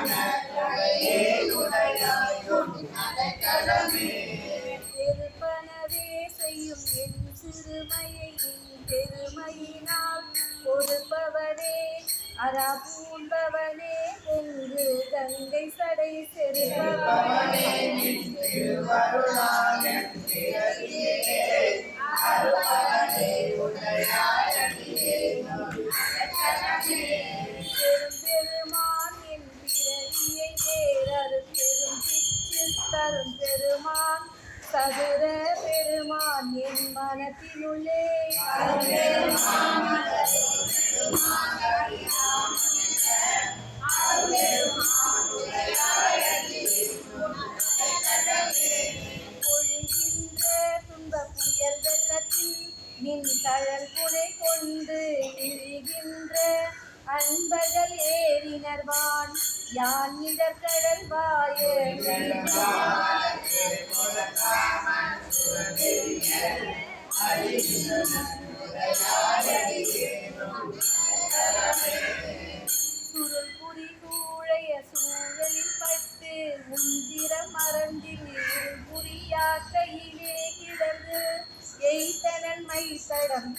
Amen. சதுர பெருமான் என் மனத்தினுள்ளே பொழிகின்ற துன்ப புயல் வெள்ளத்தில் நின் தழல் புனை கொண்டு இழிகின்ற அன்பர்கள் ஏறினர்வான் யான் இடர்கடல் வாய சுருள் புரி கூழைய சூழலில் பட்டு முந்திரம் மறந்தில் இருள் புரியாக்கையிலே கிடந்து எய்தனன் மைத்தடம்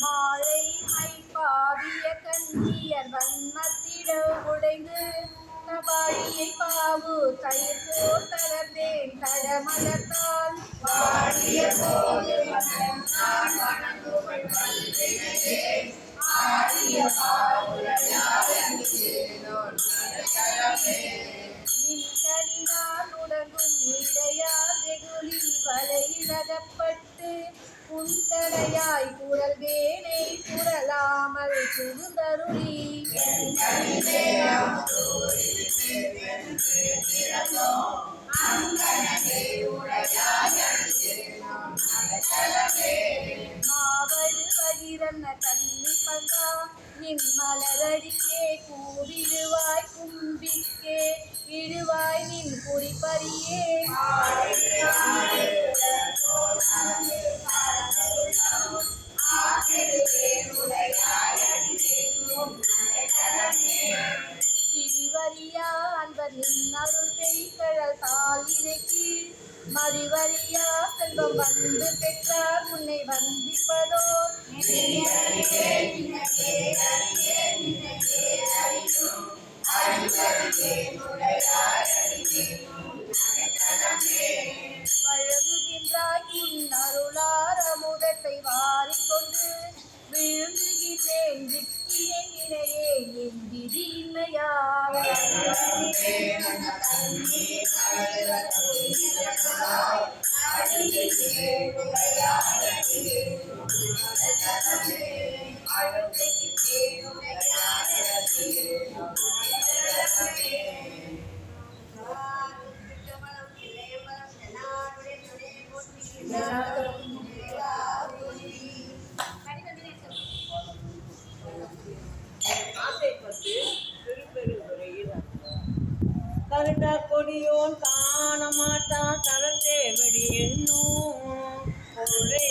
மாலை மைப்பாவிய கஞ்சியர் வன்மத்திட உடைந்து தபாடியை பாவு தயிர் போல் தளர்ந்தேன் தடமலத்தால் பாடிய போது நின்கனினால் வலையிலகப்பட்டு உன்கடையாய் குரல் வேனை குரலாமல் புகுந்தருளி மாவடு வகிரன்ன கண்ணி பங்கா நின் மலரடிக்கே கூவிடுவாய் கும்பிக்கே. இடுவாய் நின் குறிப்பறியே திரிவரியா அன்பர் நின் அருள் பெய்கழல் தாயினை கீழ் மறிவரியா செல்வம் வந்து பெற்றார் முன்னை வந்திப்பதோ வழங்குகின்றாய் உன் அருளார் அமுதத்தை வாரிக்கொண்டு விழுங்குகின்றேன். விட்டியை நினையே என் விதியின்மையால் கருட கொடியோன் காண மாட்டான் தளர்ந்தேவடி என்னும் பொருளை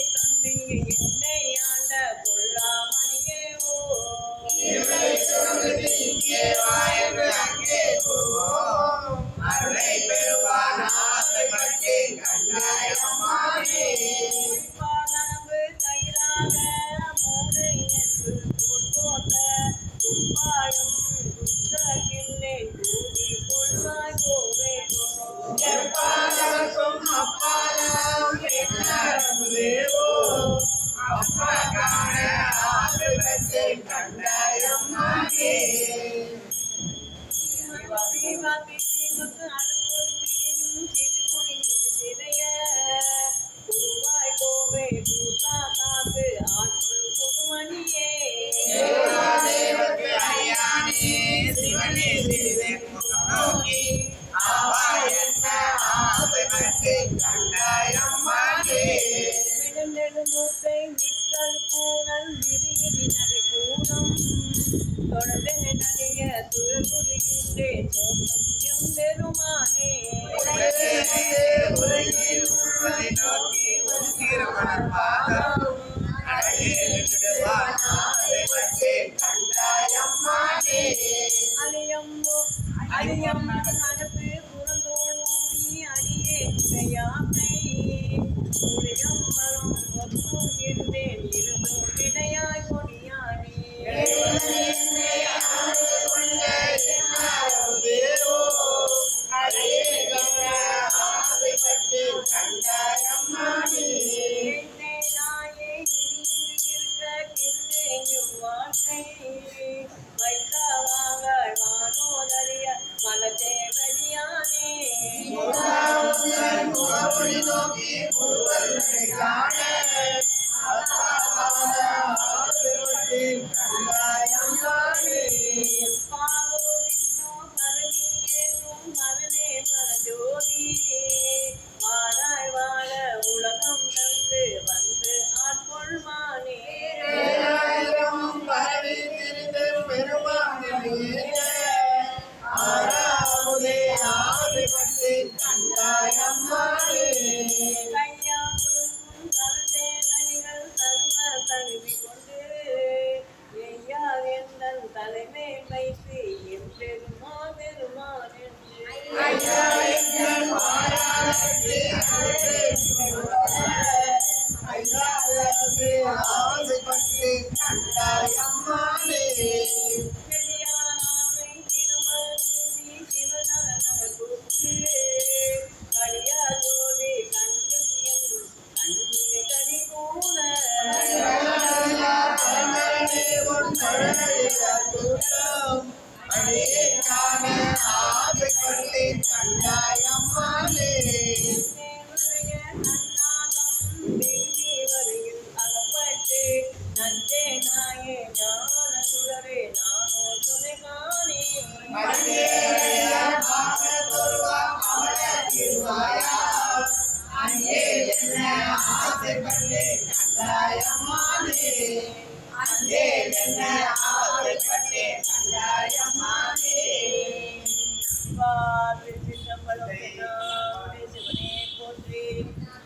பெருமானே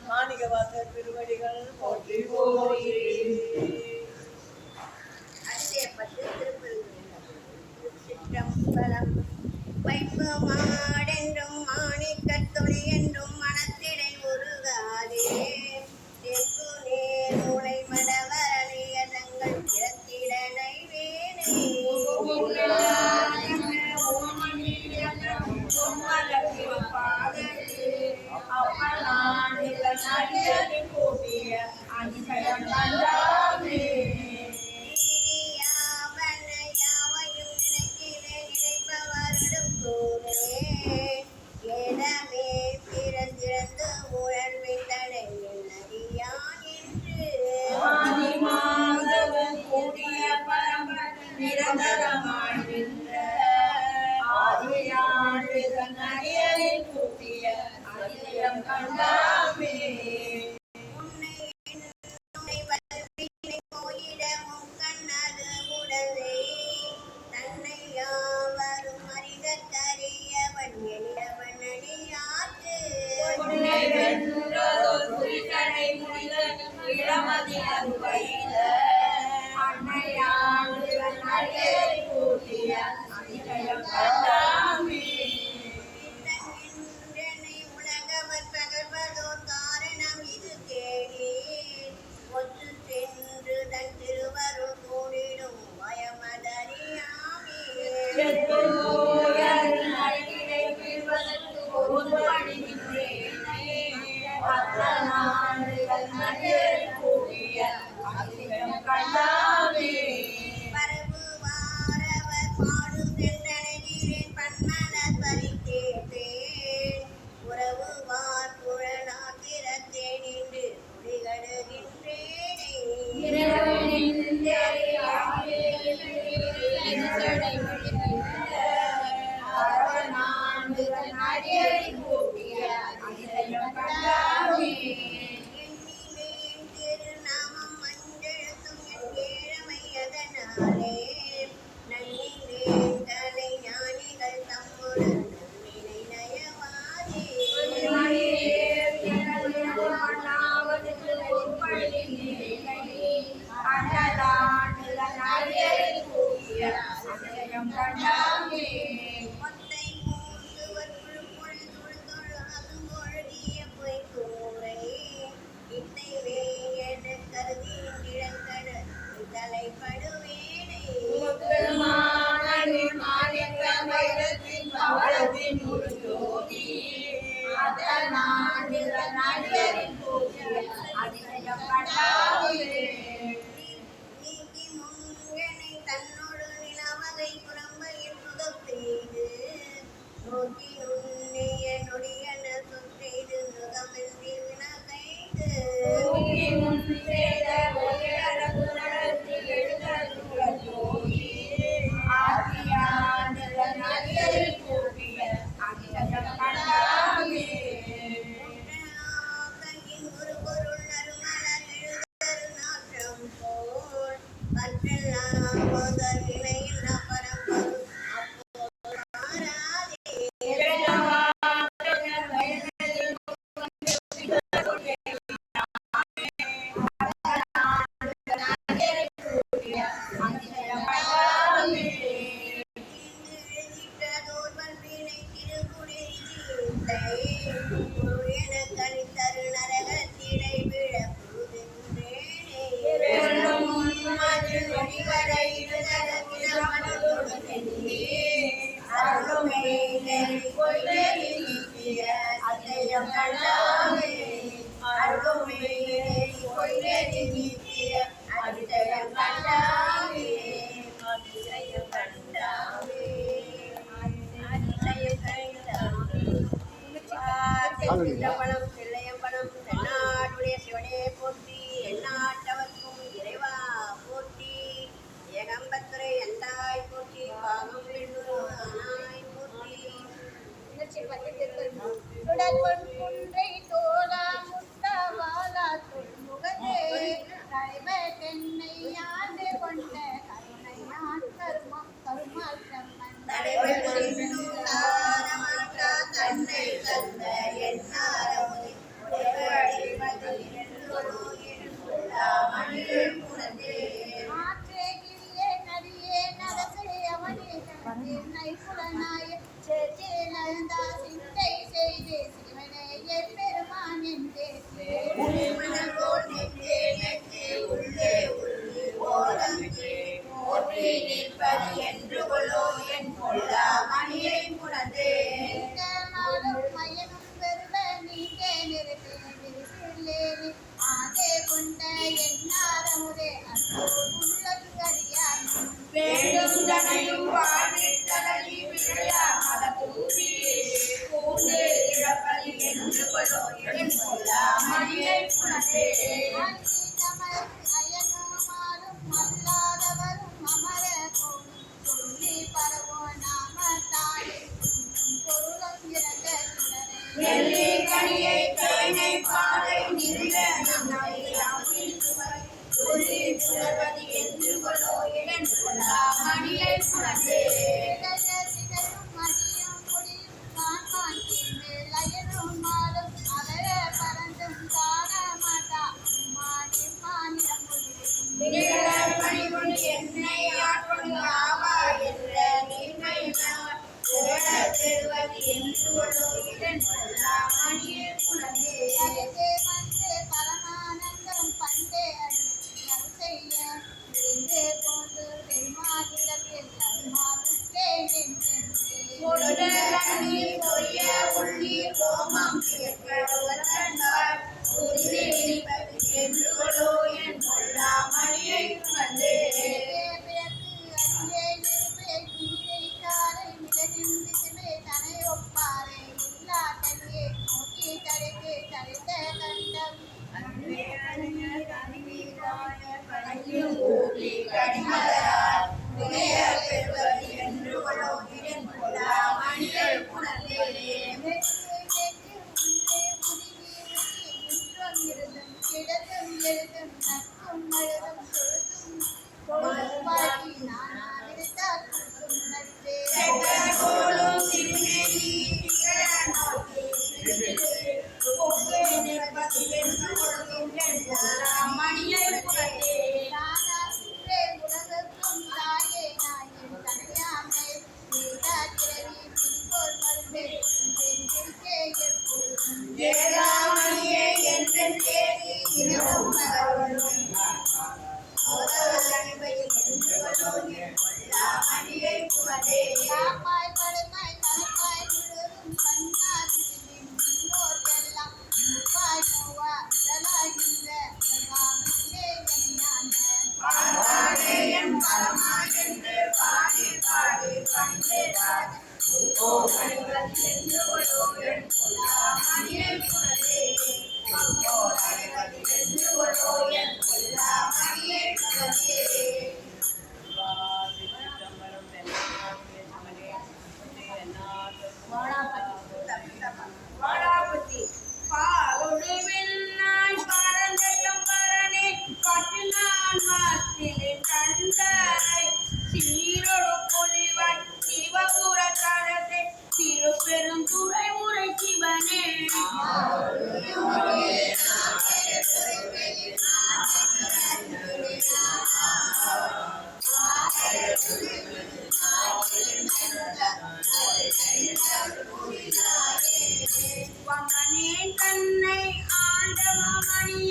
மாணிகவாசர் திருவடிகள் போற்றி போற்றி பலம் வைப்பு மாடென்றும் மாணிக்கத் துணி என்றும் Yeah. ಕಾಣ್ತಾ சுடர்பொன் குன்றை தோலா முத்தவாலா தொன்முகதே தலைவர் வங்கனே தன்னை ஆண்டவமணியை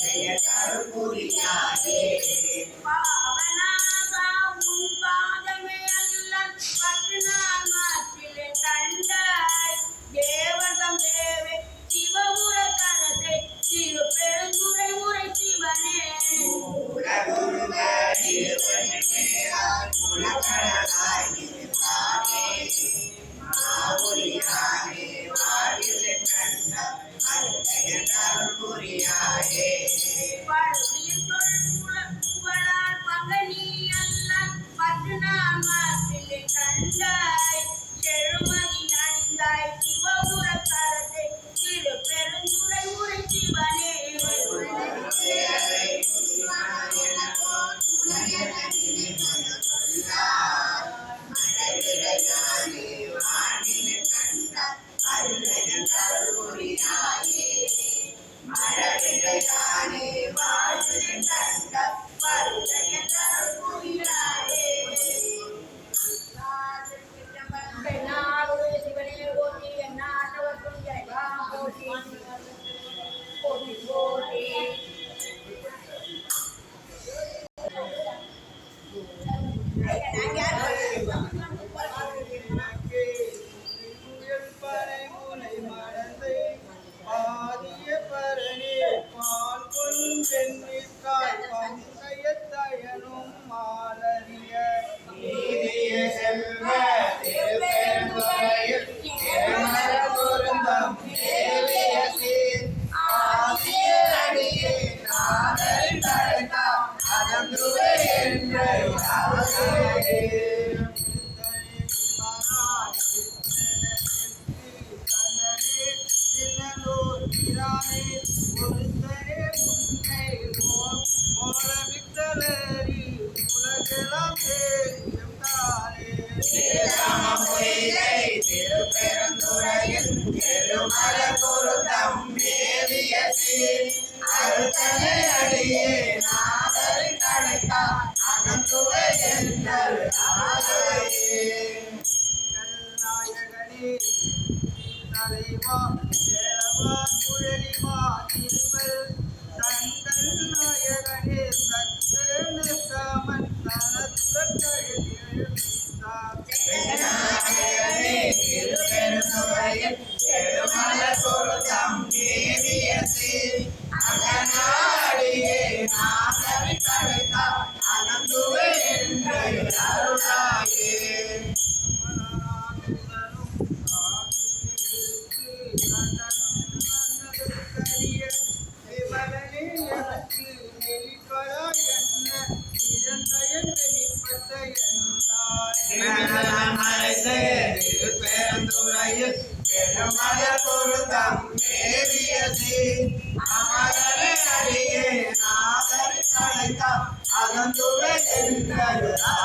Jaya Sarupu Obrigado.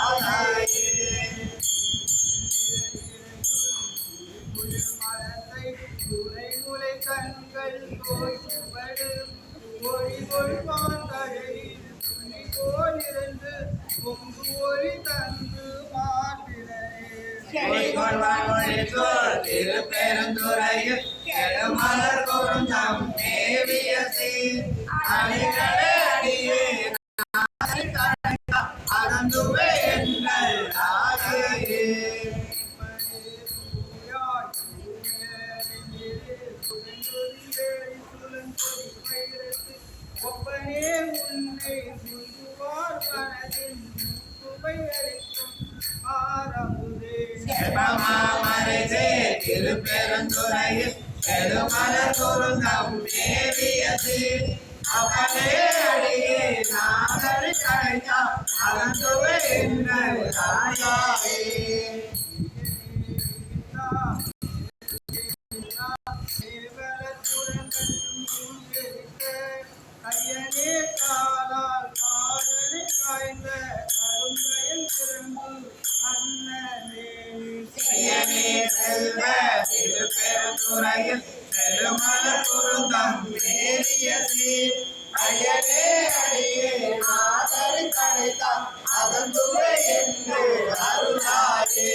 திருப்பெருந்துறையில் பெருமலர் பொருந்தம் தேவியது. அவளே அடியே நாதர் கடைந்தார் அலந்துவை கையனே காலால் காதலி காய்ந்த கருந்தையில் திரும்பும் மகனே செல்வ திருப்பெருந்துறையில் பெருமலர் குருந்தம் மேலிய அயலே அடியே நாதர் அருளாயே.